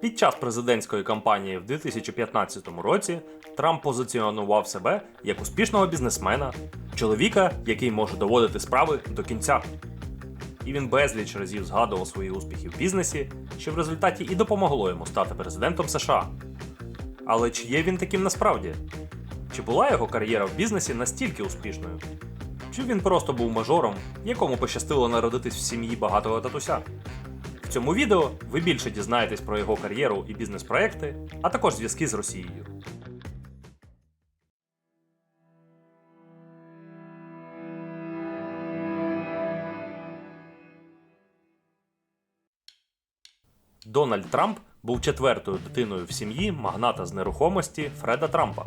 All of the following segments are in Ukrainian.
Під час президентської кампанії в 2015 році Трамп позиціонував себе як успішного бізнесмена, чоловіка, який може доводити справи до кінця. І він безліч разів згадував свої успіхи в бізнесі, що в результаті і допомогло йому стати президентом США. Але чи є він таким насправді? Чи була його кар'єра в бізнесі настільки успішною? Чи він просто був мажором, якому пощастило народитись в сім'ї багатого татуся? В цьому відео ви більше дізнаєтесь про його кар'єру і бізнес-проекти, а також зв'язки з Росією. Дональд Трамп був четвертою дитиною в сім'ї магната з нерухомості Фреда Трампа.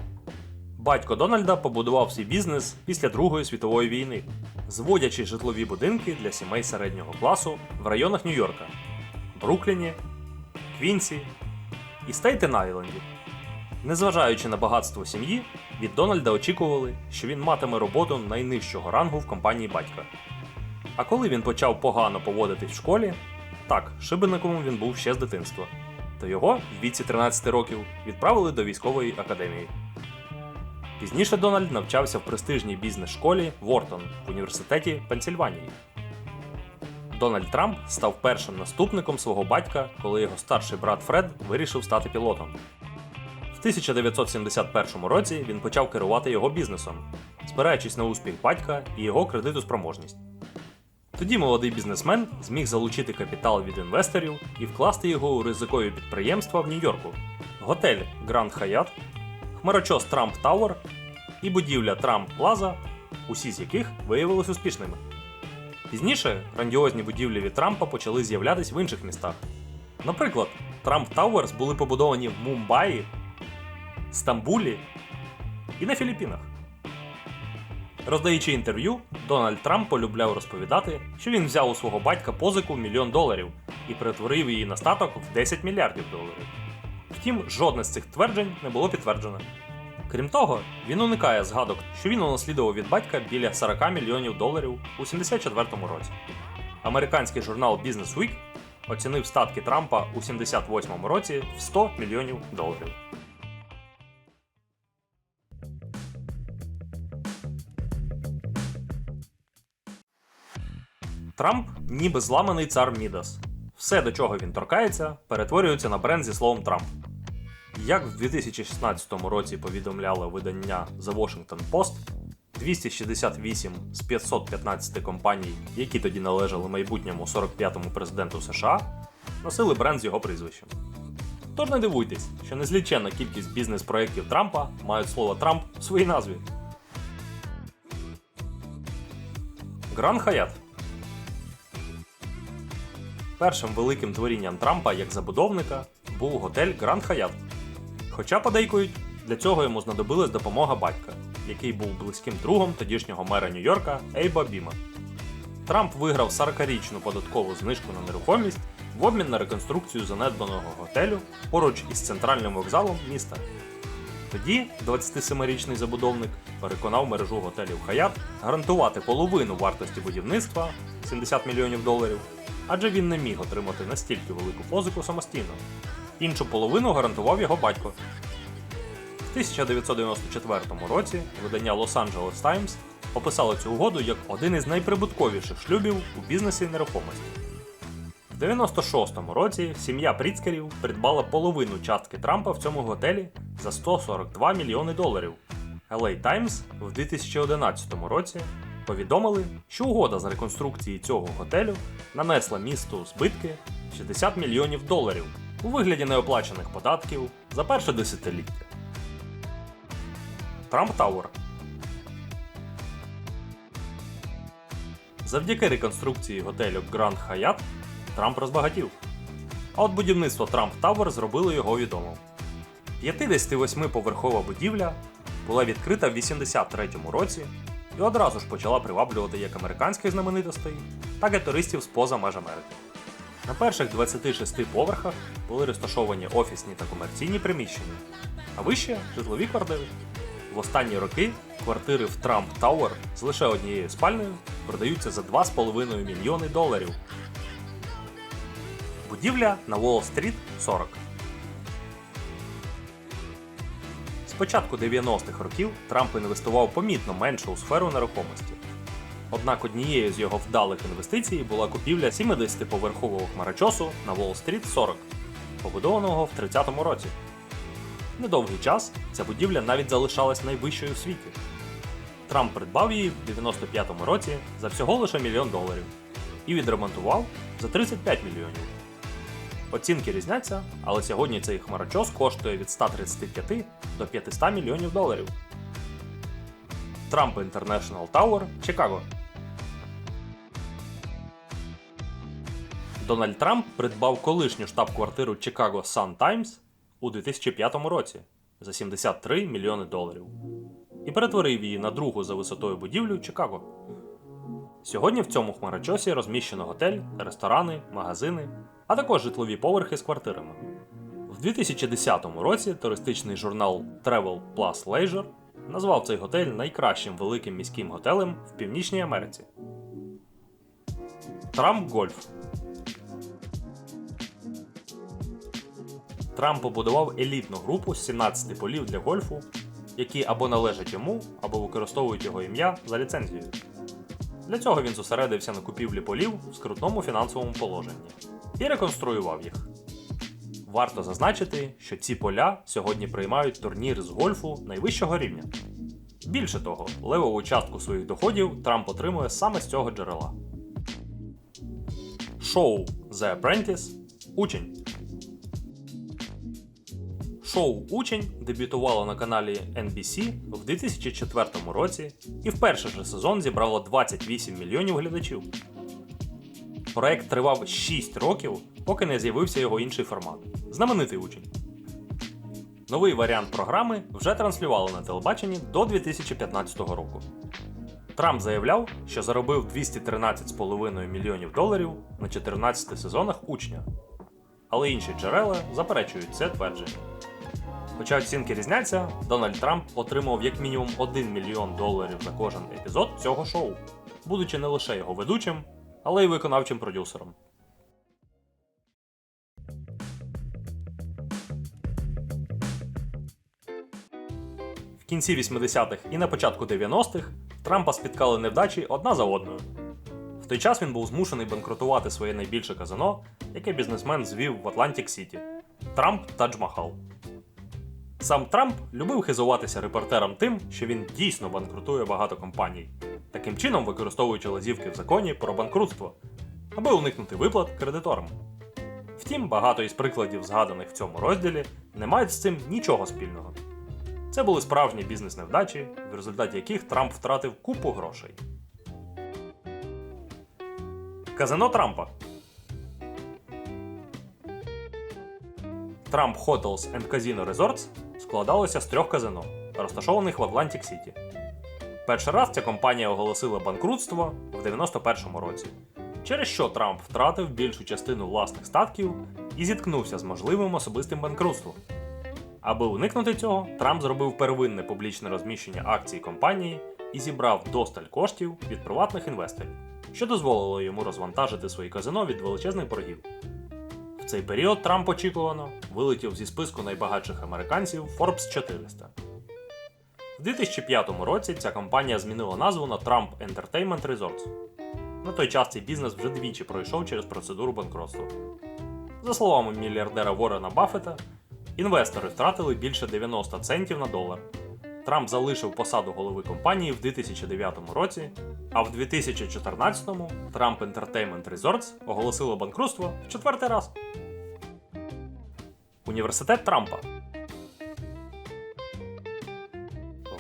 Батько Дональда побудував свій бізнес після Другої світової війни, зводячи житлові будинки для сімей середнього класу в районах Нью-Йорка, Брукліні, Квінсі і Стейтен-Айленді. Незважаючи на багатство сім'ї, від Дональда очікували, що він матиме роботу найнижчого рангу в компанії батька. А коли він почав погано поводитись в школі, так, шибеником він був ще з дитинства, то його в віці 13 років відправили до військової академії. Пізніше Дональд навчався в престижній бізнес-школі Вортон в університеті Пенсільванії. Дональд Трамп став першим наступником свого батька, коли його старший брат Фред вирішив стати пілотом. В 1971 році він почав керувати його бізнесом, спираючись на успіх батька і його кредитоспроможність. Тоді молодий бізнесмен зміг залучити капітал від інвесторів і вкласти його у ризикові підприємства в Нью-Йорку: готель Grand Hyatt, хмарочос Трамп Тауер і будівля Трамп Плаза, усі з яких виявились успішними. Пізніше грандіозні будівлі від Трампа почали з'являтись в інших містах. Наприклад, Трамп Тауерс були побудовані в Мумбаї, Стамбулі і на Філіппінах. Роздаючи інтерв'ю, Дональд Трамп полюбляв розповідати, що він взяв у свого батька позику в мільйон доларів і перетворив її на статок в 10 мільярдів доларів. Втім, жодне з цих тверджень не було підтверджене. Крім того, він уникає згадок, що він унаслідував від батька біля 40 мільйонів доларів у 74-му році. Американський журнал Business Week оцінив статки Трампа у 78-му році в 100 мільйонів доларів. Трамп ніби зламаний цар Мідас. Все, до чого він торкається, перетворюється на бренд зі словом Трамп. Як в 2016 році повідомляло видання The Washington Post, 268 з 515 компаній, які тоді належали майбутньому 45-му президенту США, носили бренд з його прізвищем. Тож не дивуйтесь, що незліченна кількість бізнес-проєктів Трампа мають слово Трамп в своїй назві. Гран Хаят Першим великим творінням Трампа як забудовника був готель Гранд Хаят. Хоча подейкують, для цього йому знадобилась допомога батька, який був близьким другом тодішнього мера Нью-Йорка Ейба Біма. Трамп виграв 40-річну податкову знижку на нерухомість в обмін на реконструкцію занедбаного готелю поруч із центральним вокзалом міста. Тоді 27-річний забудовник переконав мережу готелів Хаят гарантувати половину вартості будівництва 70 мільйонів доларів, адже він не міг отримати настільки велику позику самостійно. Іншу половину гарантував його батько. В 1994 році видання Los Angeles Times описало цю угоду як один із найприбутковіших шлюбів у бізнесі нерухомості. В 96-му році сім'я Пріцкерів придбала половину частки Трампа в цьому готелі за 142 мільйони доларів. LA Times в 2011 році повідомили, що угода з реконструкції цього готелю нанесла місту збитки 60 мільйонів доларів у вигляді неоплачених податків за перше десятиліття. Трамп Тауер Завдяки реконструкції готелю Grand Hyatt Трамп розбагатів. А от будівництво Трамп Тауер зробило його відомим. 58-поверхова будівля була відкрита в 83-му році і одразу ж почала приваблювати як американських знаменитостей, так і туристів з-поза меж Америки. На перших 26 поверхах були розташовані офісні та комерційні приміщення, а вище житлові квартири. В останні роки квартири в Трамп Тауер з лише однією спальнею продаються за 2,5 мільйони доларів. Будівля на Уолл-стріт 40. З початку 90-х років Трамп інвестував помітно менше у сферу нерухомості. Однак однією з його вдалих інвестицій була купівля 70-поверхового хмарочосу на Уолл-стріт 40, побудованого в 30-му році. Недовгий час ця будівля навіть залишалась найвищою в світі. Трамп придбав її в 95-му році за всього лише мільйон доларів і відремонтував за 35 мільйонів. Оцінки різняться, але сьогодні цей хмарочос коштує від 135 до 500 мільйонів доларів. Trump International Tower, Чикаго. Дональд Трамп придбав колишню штаб-квартиру Chicago Sun Times у 2005 році за 73 мільйони доларів і перетворив її на другу за висотою будівлю Чикаго. Сьогодні в цьому хмарочосі розміщено готель, ресторани, магазини, а також житлові поверхи з квартирами. В 2010 році туристичний журнал Travel Plus Leisure назвав цей готель найкращим великим міським готелем в Північній Америці. Трамп Гольф Трамп побудував елітну групу з 17 полів для гольфу, які або належать йому, або використовують його ім'я за ліцензією. Для цього він зосередився на купівлі полів в скрутному фінансовому положенні і реконструював їх. Варто зазначити, що ці поля сьогодні приймають турніри з гольфу найвищого рівня. Більше того, левову частку своїх доходів Трамп отримує саме з цього джерела. Шоу The Apprentice Учень. Шоу Учень дебютувало на каналі NBC в 2004 році і в перший же сезон зібрало 28 мільйонів глядачів. Проект тривав 6 років, поки не з'явився його інший формат знаменитий учень. Новий варіант програми вже транслювали на телебаченні до 2015 року. Трамп заявляв, що заробив 213,5 мільйонів доларів на 14 сезонах учня. Але інші джерела заперечують це твердження. Хоча оцінки різняться, Дональд Трамп отримав як мінімум 1 мільйон доларів за кожен епізод цього шоу, будучи не лише його ведучим, але й виконавчим продюсером. В кінці 80-х і на початку 90-х Трампа спіткали невдачі одна за одною. В той час він був змушений банкрутувати своє найбільше казино, яке бізнесмен звів в Атлантик Сіті Трамп Тадж Махал. Сам Трамп любив хизуватися репортерам тим, що він дійсно банкрутує багато компаній, таким чином використовуючи лазівки в законі про банкрутство, аби уникнути виплат кредиторам. Втім, багато із прикладів, згаданих в цьому розділі, не мають з цим нічого спільного. Це були справжні бізнес-невдачі, в результаті яких Трамп втратив купу грошей. Казино Трампа Trump Hotels and Casino Resorts складалося з трьох казино, розташованих в Атлантик Сіті. Перший раз ця компанія оголосила банкрутство в 91-му році, через що Трамп втратив більшу частину власних статків і зіткнувся з можливим особистим банкрутством. Аби уникнути цього, Трамп зробив первинне публічне розміщення акцій компанії і зібрав досталь коштів від приватних інвесторів, що дозволило йому розвантажити свої казино від величезних боргів. В цей період Трамп очікувано вилетів зі списку найбагатших американців Forbes 400. В 2005 році ця компанія змінила назву на Trump Entertainment Resorts. На той час цей бізнес вже двічі пройшов через процедуру банкротства. За словами мільярдера Ворена Баффета, інвестори втратили більше 90 центів на долар. Трамп залишив посаду голови компанії в 2009 році, а в 2014-му Trump Entertainment Resorts оголосило банкрутство в четвертий раз. Університет Трампа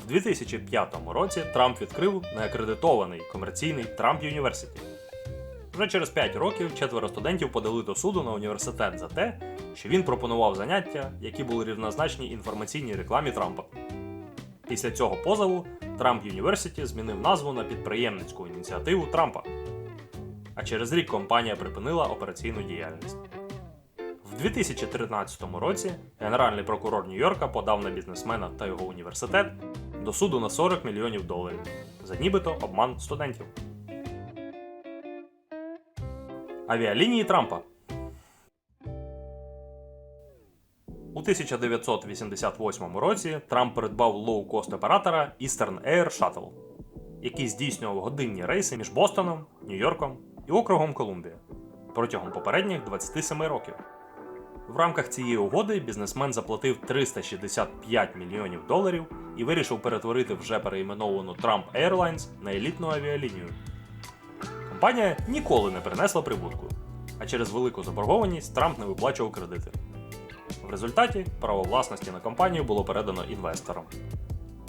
В 2005 році Трамп відкрив неакредитований комерційний Трамп Юніверситі. Вже через 5 років четверо студентів подали до суду на університет за те, що він пропонував заняття, які були рівнозначні інформаційній рекламі Трампа. Після цього позову Трамп Юніверситі змінив назву на підприємницьку ініціативу Трампа. А через рік компанія припинила операційну діяльність. В 2013 році генеральний прокурор Нью-Йорка подав на бізнесмена та його університет до суду на 40 мільйонів доларів за нібито обман студентів. Авіалінії Трампа 1988 році Трамп придбав лоу-кост оператора Eastern Air Shuttle, який здійснював годинні рейси між Бостоном, Нью-Йорком і округом Колумбія протягом попередніх 27 років. В рамках цієї угоди бізнесмен заплатив 365 мільйонів доларів і вирішив перетворити вже переіменовану Trump Airlines на елітну авіалінію. Компанія ніколи не принесла прибутку, а через велику заборгованість Трамп не виплачував кредити. Результаті право власності на компанію було передано інвесторам.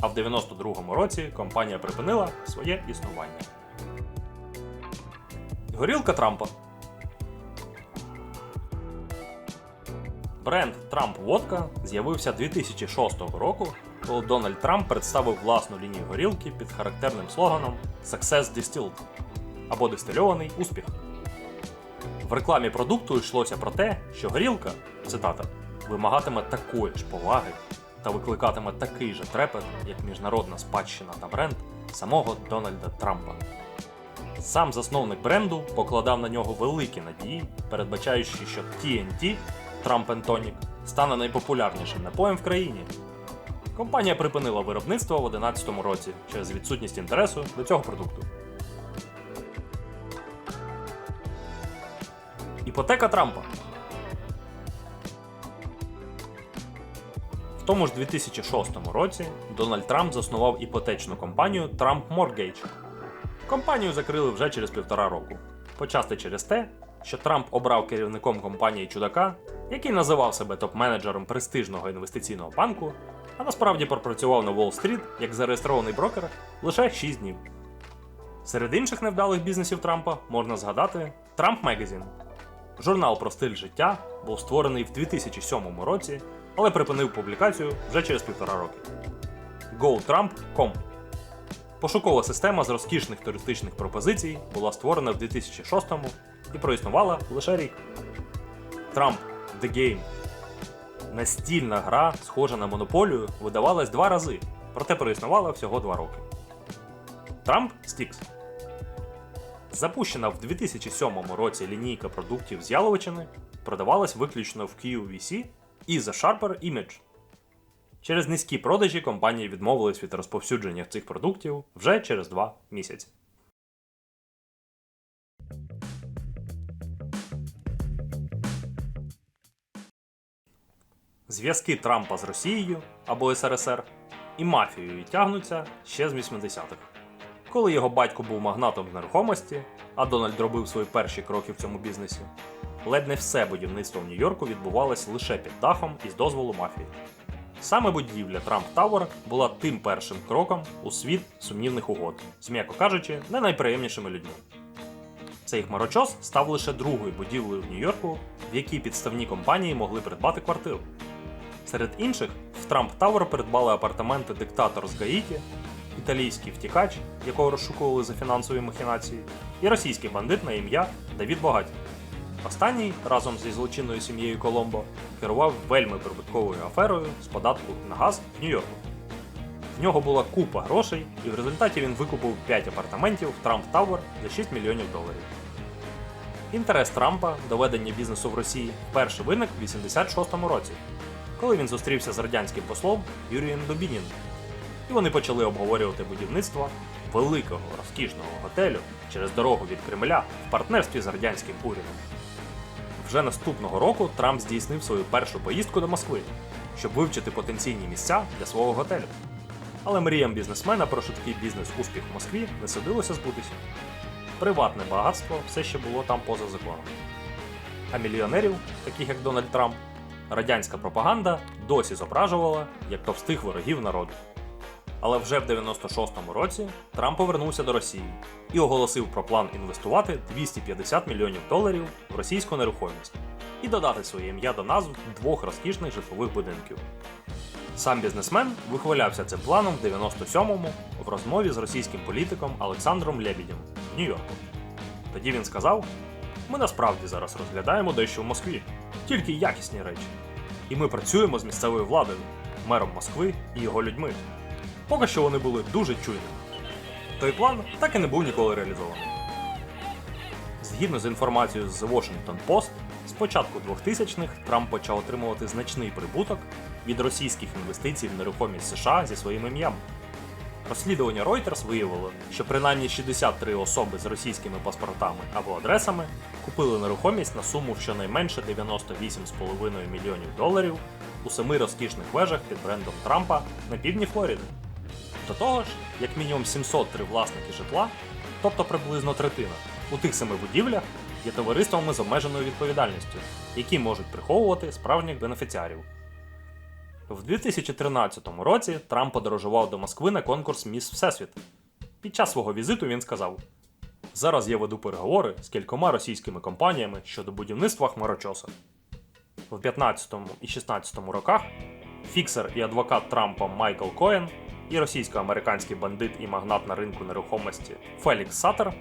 А в 92-му році компанія припинила своє існування. Горілка Трампа. Бренд Трамп Водка з'явився 2006 року, коли Дональд Трамп представив власну лінію горілки під характерним слоганом Success Distilled або дистильований успіх. В рекламі продукту йшлося про те, що горілка, цитата, вимагатиме такої ж поваги та викликатиме такий же трепет, як міжнародна спадщина та бренд самого Дональда Трампа. Сам засновник бренду покладав на нього великі надії, передбачаючи, що TNT Trump Tonic стане найпопулярнішим напоєм в країні. Компанія припинила виробництво в 2011 році через відсутність інтересу до цього продукту. Іпотека Трампа. В тому ж 2006 році Дональд Трамп заснував іпотечну компанію Trump Mortgage. Компанію закрили вже через півтора року. Почасти через те, що Трамп обрав керівником компанії чудака, який називав себе топ-менеджером престижного інвестиційного банку, а насправді пропрацював на Уолл-стріт як зареєстрований брокер лише 6 днів. Серед інших невдалих бізнесів Трампа можна згадати Trump Magazine. Журнал про стиль життя був створений в 2007 році, але припинив публікацію вже через півтора роки. GoTrump.com Пошукова система з розкішних туристичних пропозицій була створена в 2006 і проіснувала лише рік. Trump The Game Настільна гра, схожа на монополію, видавалась два рази, проте проіснувала всього два роки. Trump Sticks Запущена в 2007 році лінійка продуктів з Яловичини продавалась виключно в QVC і The Sharper Image. Через низькі продажі компанії відмовились від розповсюдження цих продуктів вже через два місяці. Зв'язки Трампа з Росією або СРСР і мафією тягнуться ще з 80-х. Коли його батько був магнатом з нерухомості, а Дональд робив свої перші кроки в цьому бізнесі, ледь не все будівництво в Нью-Йорку відбувалось лише під дахом і з дозволу мафії. Саме будівля Трамп Тауер була тим першим кроком у світ сумнівних угод, з, м'яко кажучи, не найприємнішими людьми. Цей хмарочос став лише другою будівлею в Нью-Йорку, в якій підставні компанії могли придбати квартиру. Серед інших в Трамп Тауер придбали апартаменти диктатор з Гаїті, італійський втікач, якого розшукували за фінансові махінації, і російський бандит на ім'я Давід Богаті. Останній разом зі злочинною сім'єю Коломбо керував вельми прибутковою аферою з податку на газ в Нью-Йорку. В нього була купа грошей, і в результаті він викупив 5 апартаментів в Трамп Тауер за 6 мільйонів доларів. Інтерес Трампа до ведення бізнесу в Росії вперше виник в 86-му році, коли він зустрівся з радянським послом Юрієм Добінін. І вони почали обговорювати будівництво великого розкішного готелю через дорогу від Кремля в партнерстві з радянським урядом. Вже наступного року Трамп здійснив свою першу поїздку до Москви, щоб вивчити потенційні місця для свого готелю. Але мріям бізнесмена про швидкий бізнес-успіх в Москві не судилося збутися. Приватне багатство все ще було там поза законом. А мільйонерів, таких як Дональд Трамп, радянська пропаганда досі зображувала як товстих ворогів народу. Але вже в 96-му році Трамп повернувся до Росії і оголосив про план інвестувати 250 мільйонів доларів в російську нерухомість і додати своє ім'я до назв двох розкішних житлових будинків. Сам бізнесмен вихвалявся цим планом в 97-му в розмові з російським політиком Олександром Лебідєм в Нью-Йорку. Тоді він сказав: ми насправді зараз розглядаємо дещо в Москві, тільки якісні речі. І ми працюємо з місцевою владою, мером Москви і його людьми. Поки що вони були дуже чуйними. Той план так і не був ніколи реалізований. Згідно з інформацією з The Washington Post, З початку 2000-х Трамп почав отримувати значний прибуток від російських інвестицій в нерухомість США зі своїм ім'ям. Розслідування Reuters виявило, що принаймні 63 особи з російськими паспортами або адресами купили нерухомість на суму щонайменше 98,5 мільйонів доларів у семи розкішних вежах під брендом Трампа на півдні Флориди. До того ж, як мінімум 703 власники житла, тобто приблизно третина, у тих семи будівлях є товариствами з обмеженою відповідальністю, які можуть приховувати справжніх бенефіціарів. В 2013 році Трамп подорожував до Москви на конкурс Міс Всесвіт. Під час свого візиту він сказав: Зараз я веду переговори з кількома російськими компаніями щодо будівництва хмарочоса. В 15 і 16 роках фіксер і адвокат Трампа Майкл Коен і російсько-американський бандит і магнат на ринку нерухомості Фелікс Сатер,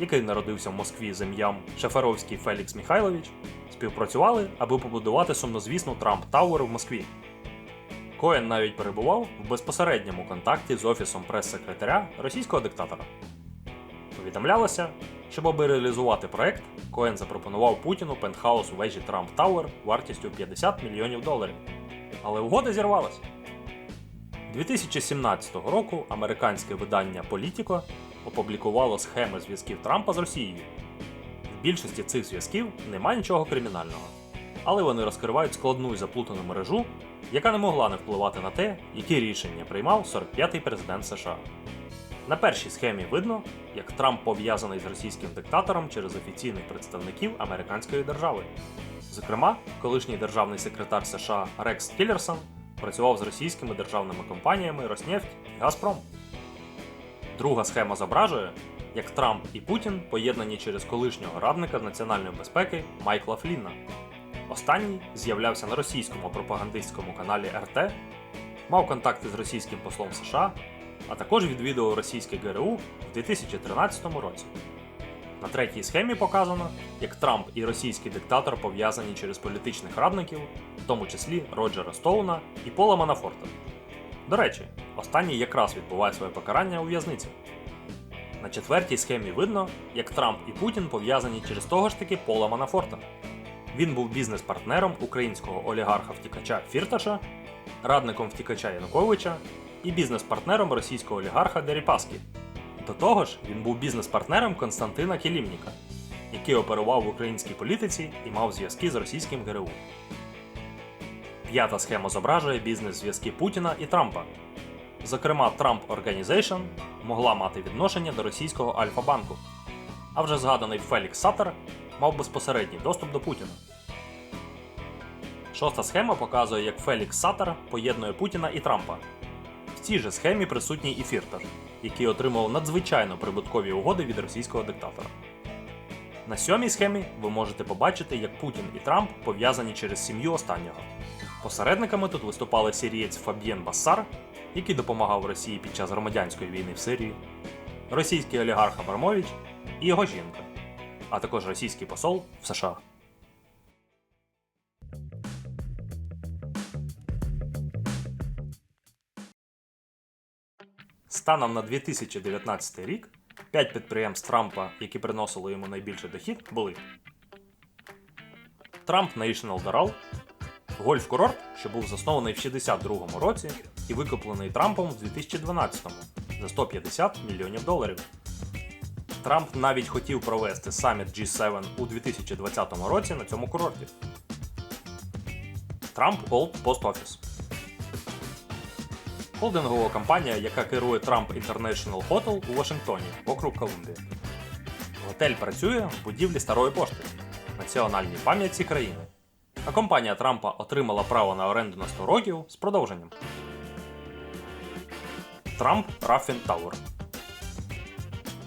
який народився в Москві з ім'ям Шеферовський Фелікс Михайлович, співпрацювали, аби побудувати сумнозвісну Трамп Тауер в Москві. Коен навіть перебував в безпосередньому контакті з офісом прес-секретаря російського диктатора. Повідомлялося, щоб аби реалізувати проект, Коен запропонував Путіну пентхаус у вежі Трамп Тауер вартістю 50 мільйонів доларів. Але угода зірвалася. 2017 року американське видання Політіко опублікувало схеми зв'язків Трампа з Росією. В більшості цих зв'язків немає нічого кримінального, але вони розкривають складну і заплутану мережу, яка не могла не впливати на те, які рішення приймав 45-й президент США. На першій схемі видно, як Трамп пов'язаний з російським диктатором через офіційних представників американської держави. Зокрема, колишній державний секретар США Рекс Тілерсон працював з російськими державними компаніями Роснефть і Газпром. Друга схема зображує, як Трамп і Путін поєднані через колишнього радника національної безпеки Майкла Флінна. Останній з'являвся на російському пропагандистському каналі РТ, мав контакти з російським послом США, а також відвідував російське ГРУ в 2013 році. На третій схемі показано, як Трамп і російський диктатор пов'язані через політичних радників, в тому числі Роджера Стоуна і Пола Манафорта. До речі, останній якраз відбуває своє покарання у в'язниці. На четвертій схемі видно, як Трамп і Путін пов'язані через того ж таки Пола Манафорта. Він був бізнес-партнером українського олігарха втікача Фірташа, радником втікача Януковича і бізнес-партнером російського олігарха Деріпаски. До того ж, він був бізнес-партнером Константина Кілімніка, який оперував в українській політиці і мав зв'язки з російським ГРУ. П'ята схема зображує бізнес-зв'язки Путіна і Трампа. Зокрема, Trump Organization могла мати відношення до російського Альфа-банку, а вже згаданий Фелікс Сатер мав безпосередній доступ до Путіна. Шоста схема показує, як Фелікс Сатер поєднує Путіна і Трампа. В цій же схемі присутній і Фірташ, який отримав надзвичайно прибуткові угоди від російського диктатора. На сьомій схемі ви можете побачити, як Путін і Трамп пов'язані через сім'ю останнього. Посередниками тут виступали сирієць Фаб'єн Бассар, який допомагав Росії під час громадянської війни в Сирії, російський олігарх Абрамович і його жінка, а також російський посол в США. Станом на 2019 рік 5 підприємств Трампа, які приносили йому найбільший дохід, були Трамп National Doral, гольф-курорт, що був заснований в 62-му році і викуплений Трампом в 2012-му за 150 мільйонів доларів. Трамп навіть хотів провести саміт G7 у 2020 році на цьому курорті. Трамп Old Post Office холдингова компанія, яка керує Trump International Hotel у Вашингтоні, округ Колумбія. Готель працює в будівлі старої пошти, національній пам'ятці країни. А компанія Трампа отримала право на оренду на 100 років з продовженням. Трамп Raffin Tower.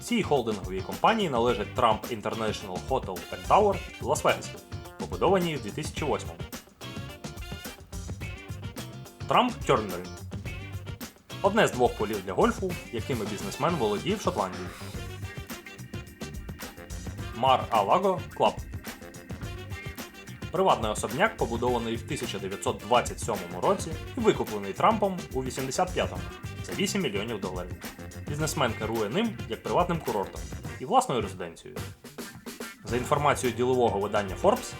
Цій холдинговій компанії належить Trump International Hotel and Tower в Лас-Вегасі, побудованій в 2008 Трамп Тьорнбері. Одне з двох полів для гольфу, якими бізнесмен володіє в Шотландії. Мар Алаго Клаб. Приватний особняк, побудований в 1927 році і викуплений Трампом у 85-му за 8 мільйонів доларів. Бізнесмен керує ним як приватним курортом і власною резиденцією. За інформацією ділового видання Forbes,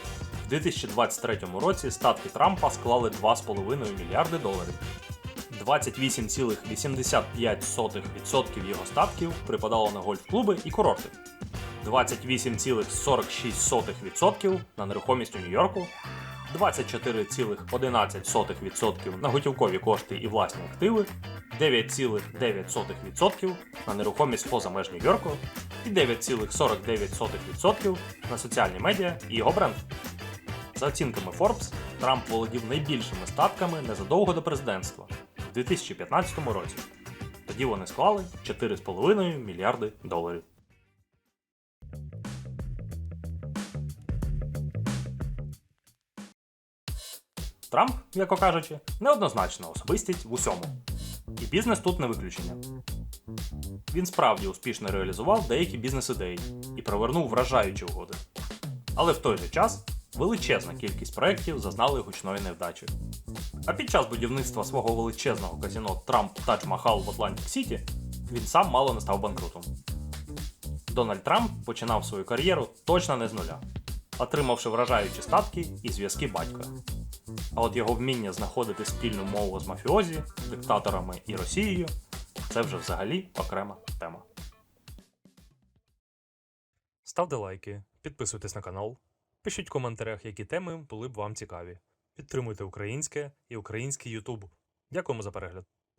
в 2023 році статки Трампа склали 2,5 мільярди доларів. 28,85% його статків припадало на гольф-клуби і курорти, 28,46% на нерухомість у Нью-Йорку, 24,11% на готівкові кошти і власні активи, 9,9% на нерухомість поза меж Нью-Йорку і 9,49% на соціальні медіа і його бренд. За оцінками Forbes, Трамп володів найбільшими статками незадовго до президентства в 2015 році. Тоді вони склали 4,5 мільярди доларів. Трамп, яко кажучи, неоднозначна особистість в усьому. І бізнес тут не виключення. Він справді успішно реалізував деякі бізнес-ідеї і провернув вражаючі угоди. Але в той же час величезна кількість проєктів зазнали гучної невдачі. А під час будівництва свого величезного казіно Трамп Тадж Махал в Атлантик Сіті він сам мало не став банкрутом. Дональд Трамп починав свою кар'єру точно не з нуля, отримавши вражаючі статки і зв'язки батька. А от його вміння знаходити спільну мову з мафіозі, диктаторами і Росією це вже взагалі окрема тема. Ставте лайки, підписуйтесь на канал, пишіть в коментарях, які теми були б вам цікаві. Підтримуйте українське і український Ютуб. Дякуємо за перегляд.